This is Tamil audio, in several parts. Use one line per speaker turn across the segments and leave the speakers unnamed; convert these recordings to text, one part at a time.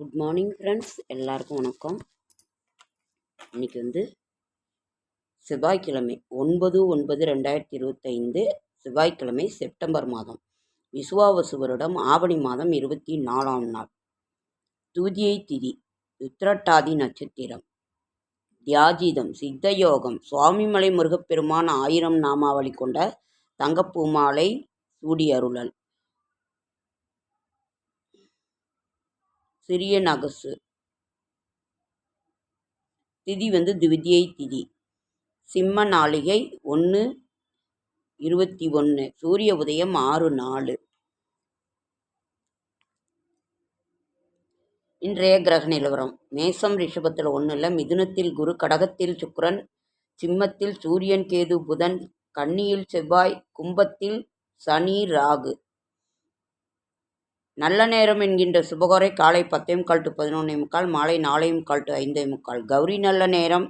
குட் மார்னிங் ஃப்ரெண்ட்ஸ் எல்லாருக்கும் வணக்கம். இன்னைக்கு வந்து செவ்வாய்க்கிழமை ஒன்பது ஒன்பது ரெண்டாயிரத்தி இருபத்தைந்து செவ்வாய்க்கிழமை செப்டம்பர் மாதம். விசுவாவசு வருடம் ஆவணி மாதம் இருபத்தி நாலாம் நாள். தூதியை திதி உத்திரட்டாதி நட்சத்திரம். தியாஜிதம் சித்தயோகம் சுவாமிமலை முருகப்பெருமான் ஆயிரம் நாமாவளி கொண்ட தங்கப்பூமாலை சூடி அருளல். சிறிய நகசு. திதி வந்து திவிதியை திதி. சிம்ம நாளிகை ஒன்று இருபத்தி ஒன்று சூரிய உதயம் ஆறு நாலு. இன்றைய கிரக நிலவரம். மேசம் ரிஷபத்தில் ஒன்றும் இல்லை மிதுனத்தில் குரு கடகத்தில் சுக்கரன் சிம்மத்தில் சூரியன் கேது புதன் கன்னியில் செவ்வாய் கும்பத்தில் சனி ராகு. நல்ல நேரம் என்கின்ற சுபகோரை காலை பத்தே முக்கால் டு பதினொன்னே முக்கால் மாலை நாலே முக்கால் டு ஐந்தே முக்கால் கௌரி நல்ல நேரம்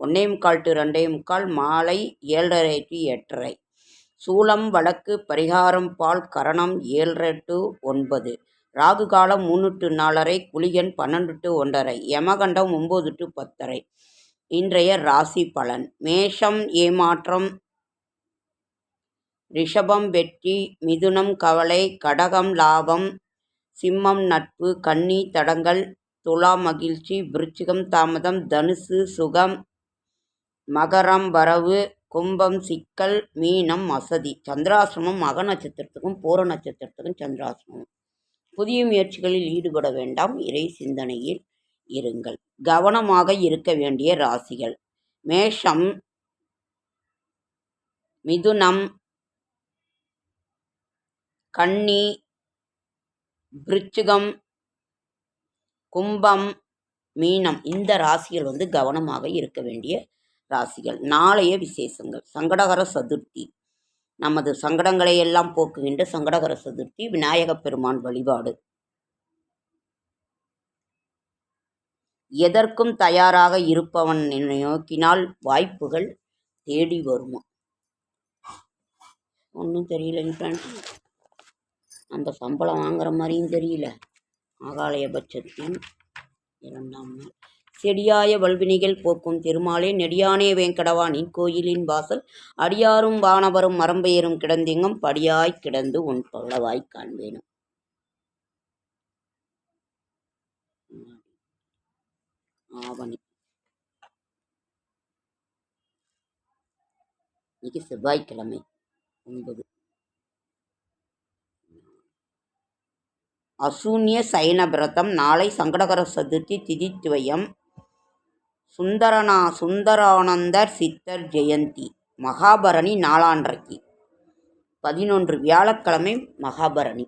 ஒன்னே முக்கால் டு ரெண்டே முக்கால் மாலை ஏழரை டு எட்டரை. சூளம் வழக்கு பரிகாரம் பால் கரணம் ஏழரை டு ஒன்பது. ராகு காலம் மூணு டு நாலரை குளிகன் பன்னெண்டு டு ஒன்றரை. யமகண்டம் ஒம்பது டு பத்தரை. இன்றைய ராசி பலன். மேஷம் ஏமாற்றம் ரிஷபம் வெற்றி மிதுனம் கவலை கடகம் லாபம் சிம்மம் நட்பு கன்னி தடங்கல் துலா மகிழ்ச்சி விருச்சிகம் தாமதம் தனுசு சுகம் மகரம் வரவு கும்பம் சிக்கல் மீனம் அசதி சந்திராசிரமம் மக நட்சத்திரத்துக்கும் பூர நட்சத்திரத்துக்கும் சந்திராசிரமம். புதிய முயற்சிகளில் ஈடுபட வேண்டாம். இறை சிந்தனையில் இருங்கள். கவனமாக இருக்க வேண்டிய ராசிகள். மேஷம் மிதுனம் கன்னி விருச்சிகம் கும்பம் மீனம் இந்த ராசிகள் வந்து கவனமாக இருக்க வேண்டிய ராசிகள். நாளைய விசேஷங்கள். சங்கடகர சதுர்த்தி. நமது சங்கடங்களை எல்லாம் போக்குகின்ற சங்கடகர சதுர்த்தி விநாயகப் பெருமான் வழிபாடு. எதற்கும் தயாராக இருப்பவன் நோக்கினால் வாய்ப்புகள் தேடி வருமா? ஒன்றும் தெரியல அந்த சம்பளம் வாங்குற மாதிரியும் தெரியல. ஆகாலய பட்சத்தின் இரண்டாம் நாள். செடியாய வல்வினிகள் போக்கும் திருமாலே நெடியானே வேங்கடவானின் கோயிலின் வாசல். அடியாரும் வானவரும் மரம்பெயரும் கிடந்தெங்கும் படியாய் கிடந்து உன் பவளவாய் காண்பேனும் ஆவணி. இன்னைக்கு செவ்வாய்க்கிழமை. ஒன்பது. அசூன்ய சைனபிரதம் நாளை சங்கடகர சதுர்த்தி திதித்துவயம் சுந்தரனா சுந்தரானந்தர் சித்தர் ஜெயந்தி மகாபரணி நாளான்றைக்கு. பதினொன்று வியாழக்கிழமை மகாபரணி.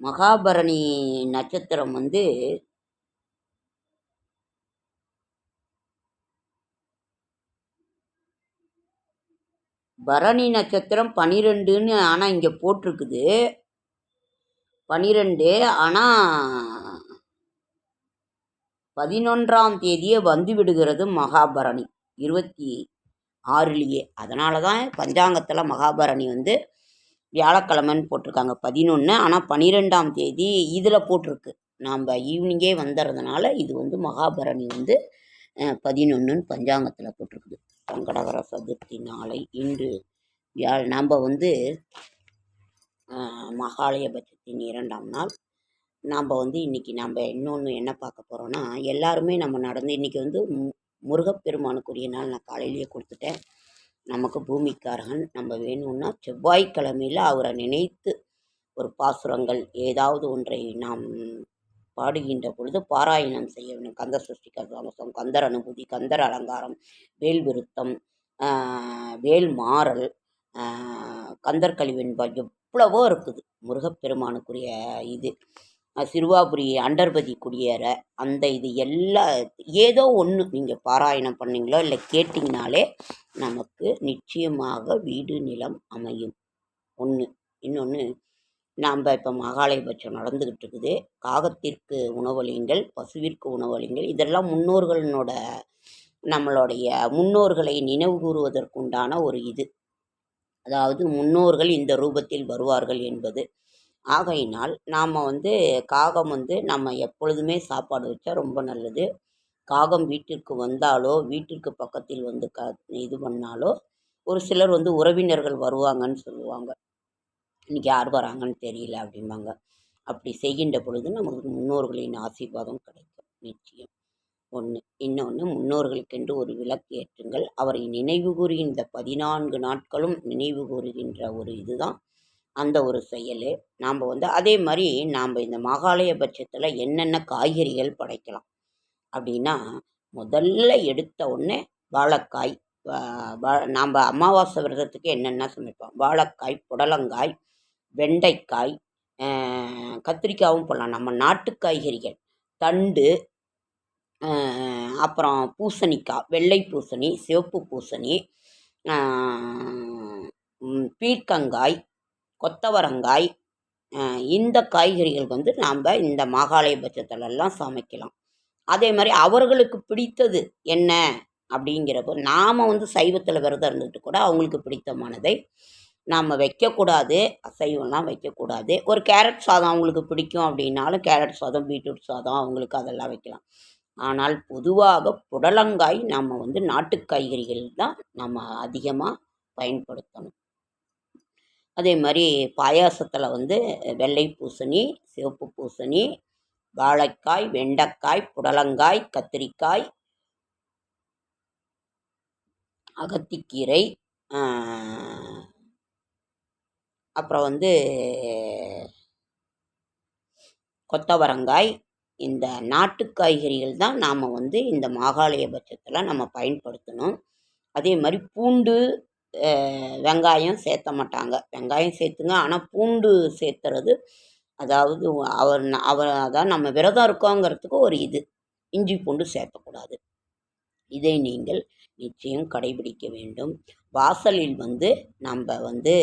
மகாபரணி நட்சத்திரம் வந்து பரணி நட்சத்திரம் பனிரெண்டுன்னு ஆனால் இங்கே போட்டிருக்குது. பனிரெண்டு. ஆனால் பதினொன்றாம் தேதியே வந்து விடுகிறது மகாபரணி. இருபத்தி ஆறுலேயே. அதனால தான் பஞ்சாங்கத்தில் மகாபரணி வந்து வியாழக்கிழமைன்னு போட்டிருக்காங்க. பதினொன்று ஆனால் பன்னிரெண்டாம் தேதி இதில் போட்டிருக்கு. நாம் ஈவினிங்கே வந்துடுறதுனால இது வந்து மகாபரணி வந்து பதினொன்றுன்னு பஞ்சாங்கத்தில் போட்டிருக்குது. சங்கடகர சதுர்த்தி நாளை இன்று வியா நம்ம வந்து மகாலயபட்சத்தின் இரண்டாம் நாள். நாம் வந்து இன்றைக்கி நம்ம இன்னொன்று என்ன பார்க்க போகிறோன்னா எல்லாருமே நம்ம நடந்து இன்றைக்கி வந்து முருகப்பெருமானுக்குரிய நாள் நான் காலையிலேயே கொடுத்துட்டேன். நமக்கு பூமிக்காரகன் நம்ம வேணும்னா செவ்வாய்க்கிழமையில் அவரை நினைத்து ஒரு பாசுரங்கள் ஏதாவது ஒன்றை நாம் பாடுகின்ற பொழுது பாராயணம் செய்ய வேண்டும். கந்த சஷ்டி கவசம் கந்தர் அனுபூதி கந்தர் அலங்காரம் வேல் விருத்தம் வேல் மாறல் கந்தர் கழிவெண்பா எவ்வளவோ இருக்குது. முருகப்பெருமானுக்குரிய இது. சிறுவாபுரி அண்டர்பதி குடியேற அந்த இது எல்லா ஏதோ ஒன்று நீங்கள் பாராயணம் பண்ணீங்களோ இல்லை கேட்டிங்கனாலே நமக்கு நிச்சயமாக வீடு நிலம் அமையும். ஒன்று இன்னொன்று நாம் இப்போ மகாலயபட்சம் நடந்துக்கிட்டு இருக்குது காகத்திற்கு உணவளியுங்கள் பசுவிற்கு உணவளியுங்கள். இதெல்லாம் முன்னோர்களினோட நம்மளுடைய முன்னோர்களை நினைவு கூறுவதற்குண்டான ஒரு இது. அதாவது முன்னோர்கள் இந்த ரூபத்தில் வருவார்கள் என்பது. ஆகையினால் நாம் வந்து காகம் வந்து நம்ம எப்பொழுதுமே சாப்பாடு வச்சா ரொம்ப நல்லது. காகம் வீட்டிற்கு வந்தாலோ வீட்டிற்கு பக்கத்தில் வந்து க இது பண்ணாலோ ஒரு சிலர் வந்து உறவினர்கள் வருவாங்கன்னு சொல்லுவாங்க. இன்னைக்கு யார் வராங்கன்னு தெரியல அப்படிம்பாங்க. அப்படி செய்கின்ற பொழுது நமக்கு முன்னோர்களின் ஆசீர்வாதம் கிடைக்கும். நிச்சயம். ஒன்று இன்னொன்று முன்னோர்களுக்கென்று ஒரு விளக்கு ஏற்றுங்கள். அவரை நினைவு கூறுகின்ற பதினான்கு நாட்களும் நினைவு கூறுகின்ற ஒரு இதுதான் அந்த ஒரு செயல். நாம் வந்து அதே மாதிரி நாம் இந்த மகாலய பட்சத்தில் என்னென்ன காய்கறிகள் படைக்கலாம் அப்படின்னா முதல்ல எடுத்த உடனே வாழைக்காய். நாம் அமாவாசை விரதத்துக்கு என்னென்ன சமைப்போம்? வாழைக்காய் புடலங்காய் வெண்டைக்காய் கத்திரிக்காயும் போடலாம். நம்ம நாட்டு காய்கறிகள் தண்டு அப்புறம் பூசணிக்காய் வெள்ளை பூசணி சிவப்பு பூசணி பீர்க்கங்காய் கொத்தவரங்காய் இந்த காய்கறிகள் வந்து நாம் இந்த மாகாளய சமைக்கலாம். அதே மாதிரி அவர்களுக்கு பிடித்தது என்ன அப்படிங்கிறப்போ நாம் வந்து சைவத்தில் விரதம் இருந்துட்டு கூட அவங்களுக்கு பிடித்தமானதை நாம் வைக்கக்கூடாது அசைவம்லாம் வைக்கக்கூடாது. ஒரு கேரட் சாதம் அவங்களுக்கு பிடிக்கும் அப்படின்னாலும் கேரட் சாதம் பீட்ரூட் சாதம் அவங்களுக்கு அதெல்லாம் வைக்கலாம். ஆனால் பொதுவாக புடலங்காய் நாம் வந்து நாட்டு காய்கறிகள் தான் நம்ம அதிகமாக பயன்படுத்தணும். அதே மாதிரி பாயாசத்தில் வந்து வெள்ளை பூசணி சிவப்பு பூசணி வாழைக்காய் வெண்டைக்காய் புடலங்காய் கத்திரிக்காய் அகத்திக்கீரை அப்புறம் வந்து கொத்தவரங்காய் இந்த நாட்டு காய்கறிகள் தான் நாம் வந்து இந்த மாகாளய பட்சத்தில் நம்ம பயன்படுத்தணும். அதே மாதிரி பூண்டு வெங்காயம் சேர்த்த மாட்டாங்க. வெங்காயம் சேர்த்துங்க. ஆனால் பூண்டு சேர்த்துறது அதாவது அவர் அவர் அதான் நம்ம விரதம் இருக்கோங்கிறதுக்கு ஒரு இது. இஞ்சி பூண்டு சேர்த்தக்கூடாது. இதை நீங்கள் நிச்சயம் கடைபிடிக்க வேண்டும். வாசலில் வந்து நம்ம வந்து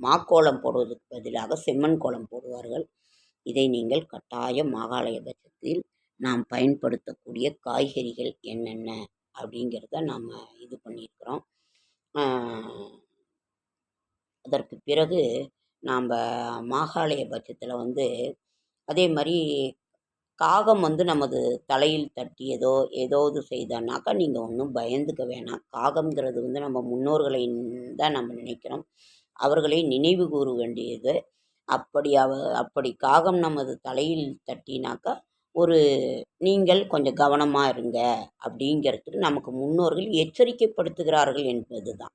மாக்கோலம் போடுவதற்கு பதிலாக செம்மண் கோலம் போடுவார்கள். இதை நீங்கள் கட்டாயம் மாகாளய பட்சத்தில் நாம் பயன்படுத்தக்கூடிய காய்கறிகள் என்னென்ன அப்படிங்கிறத நாம் இது பண்ணியிருக்கிறோம். அதற்கு பிறகு நாம் மாகாலய பட்சத்தில் வந்து அதே மாதிரி காகம் வந்து நமது தலையில் தட்டியதோ ஏதாவது செய்தனாக்கா நீங்கள் ஒன்றும் பயந்துக்க வேணாம். காகம்ங்கிறது வந்து நம்ம முன்னோர்களை தான் நம்ம நினைக்கிறோம். அவர்களை நினைவு கூற வேண்டியது. அப்படி அவ அப்படி காகம் நமது தலையில் தட்டினாக்கா ஒரு நீங்கள் கொஞ்சம் கவனமாக இருங்க அப்படிங்கிறதுக்கு நமக்கு முன்னோர்கள் எச்சரிக்கைப்படுத்துகிறார்கள் என்பது தான்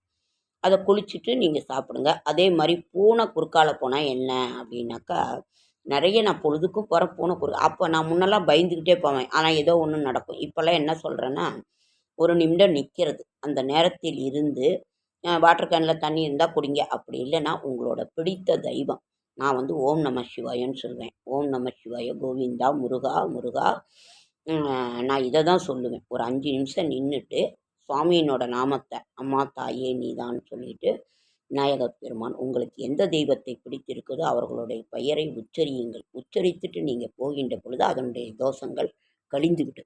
அதை குளிச்சுட்டு நீங்கள் சாப்பிடுங்க. அதே மாதிரி பூனை குறுக்கால போனால் என்ன அப்படின்னாக்கா நிறைய நான் பொழுதுக்கும் போகிறேன் பூனை குறு அப்போ நான் முன்னெல்லாம் பயந்துக்கிட்டே போவேன். ஆனால் ஏதோ ஒன்று நடக்கும். இப்போல்லாம் என்ன சொல்கிறேன்னா ஒரு நிமிடம் நிற்கிறது அந்த நேரத்தில் இருந்து வாட்டர் கேனில் தண்ணி இருந்தால் குடிங்க. அப்படி இல்லைன்னா உங்களோட பிடித்த தெய்வம் நான் வந்து ஓம் நம சிவாயன்னு சொல்வேன். ஓம் நம சிவாய கோவிந்தா முருகா முருகா. நான் இதை தான் சொல்லுவேன். ஒரு அஞ்சு நிமிஷம் நின்றுட்டு சுவாமியினோட நாமத்தை அம்மா தாயே நீதான்னு சொல்லிட்டு விநாயகர் பெருமான் உங்களுக்கு எந்த தெய்வத்தை பிடித்திருக்குதோ அவர்களுடைய பெயரை உச்சரியுங்கள். உச்சரித்துட்டு நீங்கள் போகின்ற பொழுது அதனுடைய தோஷங்கள் கழிந்துக்கிட்டு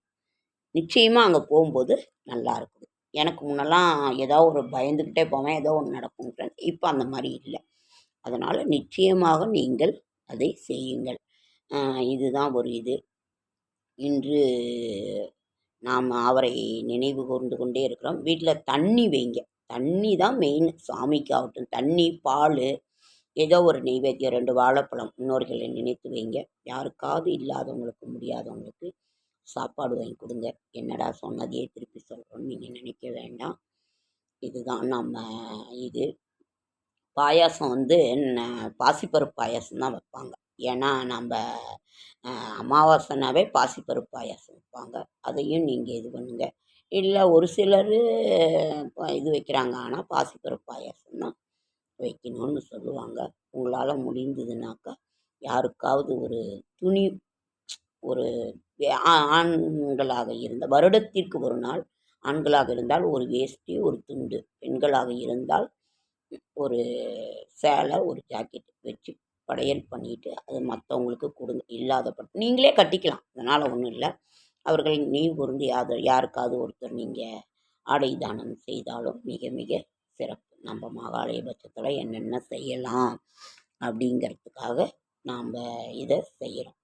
நிச்சயமாக அங்கே போகும்போது நல்லா இருக்குது எனக்கு முன்னெல்லாம் ஏதோ ஒரு பயந்துக்கிட்டே போவேன். ஏதோ ஒன்று நடக்கும் இப்போ அந்த மாதிரி இல்லை. அதனால் நிச்சயமாக நீங்கள் அதை செய்யுங்கள். இதுதான் ஒரு இது. இன்று நாம் அவரை நினைவு கூர்ந்து கொண்டே இருக்கிறோம். வீட்டில் தண்ணி வைங்க. தண்ணி தான் மெயின் சாமிக்கு ஆகட்டும் தண்ணி பால் ஏதோ ஒரு நெய்வேத்தியம் ரெண்டு வாழைப்பழம் முன்னோர்களை நினைத்து வைங்க. யாருக்காவது இல்லாதவங்களுக்கு முடியாதவங்களுக்கு சாப்பாடு வாங்கி கொடுங்க. என்னடா சொன்னதையே திருப்பி சொல்கிறோன்னு நீங்கள் நினைக்க வேண்டாம். இதுதான் நம்ம இது. பாயாசம் வந்து பாசிப்பருப்பு பாயாசம் தான் வைப்பாங்க. ஏன்னா நம்ம அமாவாசைனாவே பாசிப்பருப்பு பாயாசம் வைப்பாங்க. அதையும் நீங்கள் இது பண்ணுங்க. இல்லை ஒரு சிலர் இது வைக்கிறாங்க. ஆனால் பாசிப்பருப்பு பாயாசம் தான் வைக்கணும்னு சொல்லுவாங்க. உங்களால் முடிந்ததுனாக்கா யாருக்காவது ஒரு துணி ஒரு ஆண்களாக இருந்த வருடத்திற்கு ஒரு நாள் ஆண்களாக இருந்தால் ஒரு வேஷ்டி ஒரு துண்டு. பெண்களாக இருந்தால் ஒரு சேலை ஒரு ஜாக்கெட் வச்சு படையல் பண்ணிட்டு அது மற்றவங்களுக்கு கொடுங்க. இல்லாத பட் நீங்களே கட்டிக்கலாம். அதனால் ஒன்றும் இல்லை. அவர்கள் நீ கூர்ந்து யாரு யாருக்காவது ஒருத்தர் நீங்கள் ஆடை தானம் செய்தாலும் மிக மிக சிறப்பு. நம்ம மகாலய பட்சத்தில் என்னென்ன செய்யலாம் அப்படிங்கிறதுக்காக நாம் இதை செய்கிறோம்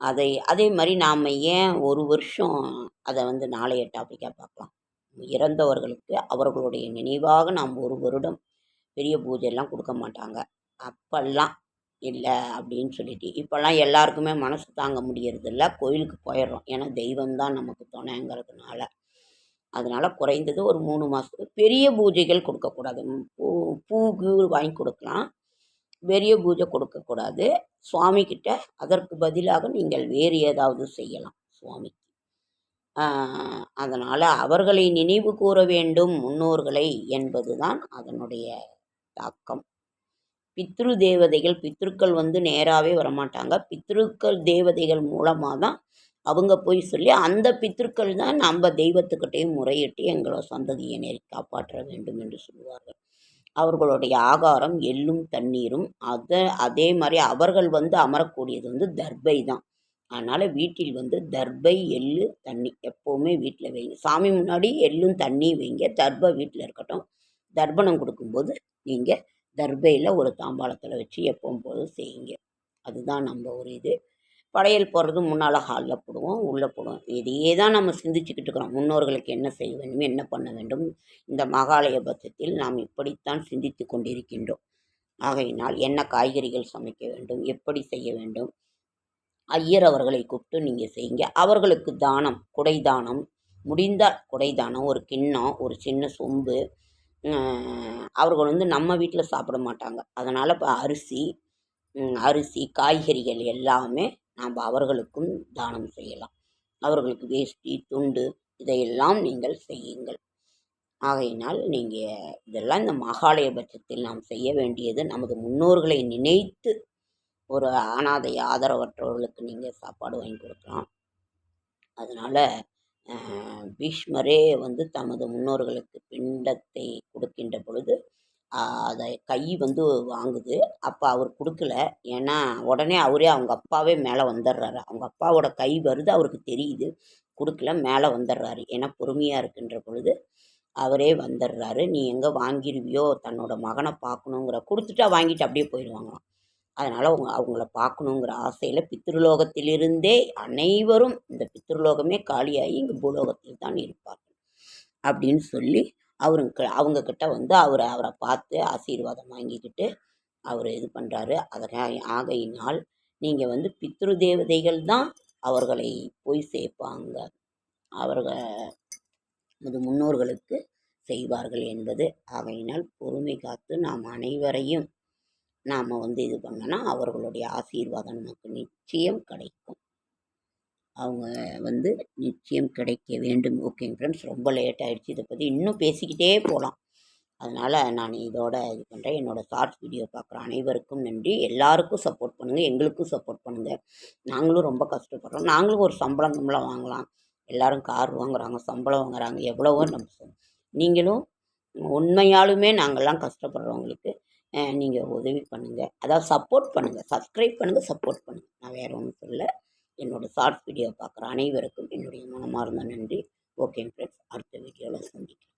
அதை அதே மாதிரி நாம் ஏன் ஒரு வருஷம் அதை வந்து நாளைய டாப்பிக்காக பார்க்கலாம்? இறந்தவர்களுக்கு அவர்களுடைய நினைவாக நாம் ஒரு வருடம் பெரிய பூஜையெல்லாம் கொடுக்க மாட்டாங்க. அப்போல்லாம் இல்லை அப்படின்னு சொல்லிட்டு இப்போல்லாம் எல்லாருக்குமே மனசு தாங்க முடியறதில்ல. கோயிலுக்கு போயிடுறோம். ஏன்னா தெய்வம் தான் நமக்கு துணைங்கிறதுனால. அதனால் குறைந்தது ஒரு மூணு மாதத்துக்கு பெரிய பூஜைகள் கொடுக்கக்கூடாது. பூ பூ கீ வாங்கி கொடுக்கலாம். பெரிய பூஜை கொடுக்கக்கூடாது. சுவாமிக்கிட்ட அதற்கு பதிலாக நீங்கள் வேறு ஏதாவது செய்யலாம் சுவாமிக்கு அதனால் அவர்களை நினைவு கூற வேண்டும் முன்னோர்களை என்பது தான் அதனுடைய தாக்கம். பித்ரு தேவதைகள் பித்ருக்கள் வந்து நேராகவே வரமாட்டாங்க. பித்ருக்கள் தேவதைகள் மூலமாக தான் அவங்க போய் சொல்லி அந்த பித்ருக்கள் தான் நம்ம தெய்வத்துக்கிட்டேயும் முறையிட்டு எங்களை சந்ததியினரை காப்பாற்ற வேண்டும் என்று சொல்லுவார்கள். அவர்களுடைய ஆகாரம் எள்ளும் தண்ணீரும் அதை அதே மாதிரி அவர்கள் வந்து அமரக்கூடியது வந்து தர்பை தான் அதனால் வீட்டில் வந்து தர்பை எள்ளு தண்ணி எப்போவுமே வீட்டில் வைங்க சாமி முன்னாடி எள்ளும் தண்ணியும் வைங்க. தர்பை வீட்டில் இருக்கட்டும். தர்ப்பணம் கொடுக்கும்போது நீங்கள் தர்பையில் ஒரு தாம்பாளத்தில் வச்சு எப்பவும் போதும் செய்யுங்க. அதுதான் நம்ம ஒரு இது. படையல் போடுறது முன்னால் ஹாலில் போடுவோம் உள்ளே போடுவோம். இதையே தான் நம்ம சிந்திச்சுக்கிட்டு இருக்கிறோம். முன்னோர்களுக்கு என்ன செய்ய வேண்டும் என்ன பண்ண வேண்டும்? இந்த மகாலய பட்சத்தில் நாம் இப்படித்தான் சிந்தித்து கொண்டிருக்கின்றோம். ஆகையினால் என்ன காய்கறிகள் சமைக்க வேண்டும் எப்படி செய்ய வேண்டும்? ஐயர் அவர்களை கூப்பிட்டு நீங்கள் செய்யுங்க. அவர்களுக்கு தானம் குடை தானம் முடிந்தால் குடை தானம் ஒரு கிண்ணம் ஒரு சின்ன சொம்பு அவர்கள் வந்து நம்ம வீட்டில் சாப்பிட மாட்டாங்க. அதனால் இப்போ அரிசி அரிசி காய்கறிகள் எல்லாமே நாம் அவர்களுக்கும் தானம் செய்யலாம். அவர்களுக்கு வேஷ்டி துண்டு இதையெல்லாம் நீங்கள் செய்யுங்கள். ஆகையினால் நீங்கள் இதெல்லாம் இந்த மகாலயபட்சத்தில் நாம் செய்ய வேண்டியது நமது முன்னோர்களை நினைத்து ஒரு அனாதை ஆதரவற்றவர்களுக்கு நீங்கள் சாப்பாடு வாங்கி கொடுக்கலாம். அதனால் பீஷ்மரே வந்து தமது முன்னோர்களுக்கு பிண்டத்தை கொடுக்கின்ற பொழுது அதை கை வந்து வாங்குது. அப்போ அவர் கொடுக்கல. ஏன்னா உடனே அவரே அவங்க அப்பாவே மேலே வந்துடுறாரு. அவங்க அப்பாவோட கை வருது அவருக்கு தெரியுது. கொடுக்கல மேலே வந்துடுறாரு. ஏன்னா பொறுமையாக இருக்கின்ற பொழுது அவரே வந்துடுறாரு. நீ எங்கே வாங்கிருவியோ? தன்னோட மகனை பார்க்கணுங்கிற கொடுத்துட்டா வாங்கிட்டு அப்படியே போயிடுவாங்களாம். அதனால் அவங்க அவங்கள பார்க்கணுங்கிற ஆசையில் பித்ருலோகத்திலிருந்தே அனைவரும் இந்த பித்ருலோகமே காலியாகி இங்கே பூலோகத்தில் தான் இருப்பார்கள் அப்படின்னு சொல்லி அவருங்க அவங்கக்கிட்ட வந்து அவர் அவரை பார்த்து ஆசீர்வாதம் வாங்கிக்கிட்டு அவர் இது பண்ணுறாரு அதனால் ஆகையினால் நீங்கள் வந்து பித்ரு தேவதைகள் தான் அவர்களை போய் சேர்ப்பாங்க. அவர்கள் நமது முன்னோர்களுக்கு செய்வார்கள் என்பது ஆகையினால் பொறுமை காத்து நாம் அனைவரையும் நாம் வந்து இது பண்ணோன்னா அவர்களுடைய ஆசீர்வாதம் நமக்கு நிச்சயம் கிடைக்கும். அவங்க வந்து நிச்சயம் கிடைக்க வேண்டும். ஓகேங்க ஃப்ரெண்ட்ஸ் ரொம்ப லேட் ஆகிடுச்சு இதை பற்றி இன்னும் பேசிக்கிட்டே போகலாம் அதனால் நான் இதோட இது பண்ணுறேன் என்னோடய ஷார்ட்ஸ் வீடியோ பார்க்குற அனைவருக்கும் நன்றி. எல்லாருக்கும் சப்போர்ட் பண்ணுங்கள் எங்களுக்கும் சப்போர்ட் பண்ணுங்கள் நாங்களும் ரொம்ப கஷ்டப்படுறோம். நாங்களும் ஒரு சம்பளம் சம்பளம் வாங்கலாம். எல்லோரும் கார் வாங்குகிறாங்க சம்பளம் வாங்குறாங்க. எவ்வளவோ நம்ம நீங்களும் உண்மையாலுமே நாங்கள்லாம் கஷ்டப்படுறவங்களுக்கு நீங்கள் உதவி பண்ணுங்கள் அதாவது சப்போர்ட் பண்ணுங்கள் சப்ஸ்கிரைப் பண்ணுங்கள் சப்போர்ட் பண்ணுங்கள் நான் வேறு ஒன்றும் சொல்ல என்னோடய ஷார்ட்ஸ் வீடியோ பார்க்குற அனைவருக்கும் என்னுடைய மனமார்ந்த நன்றி. ஓகே ஃப்ரெண்ட்ஸ் அடுத்த வீடியோவில் சந்திக்கிறேன்